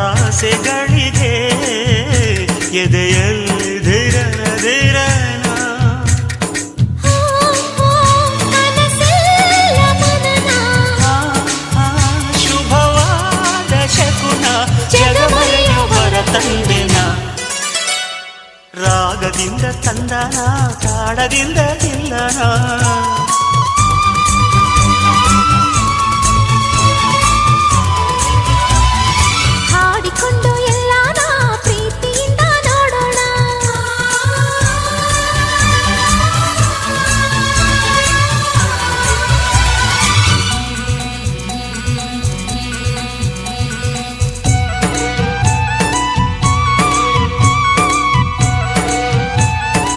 ಆಸೆಗಳಿಗೆ ಎದೆಯಲ್ಲಿ ಧಿರನ ಧಿರನ ಆ, ಆ, ಕನಸೆಲ್ಲ ಮನನ ಆ, ಆ, ಶುಭವಾದ ಶಕುನ ಜಗಮರೆಯವರ ರಾಗದಿಂದ ತಂದನ ತಾಡದಿಂದ ತಿಲ್ಲನ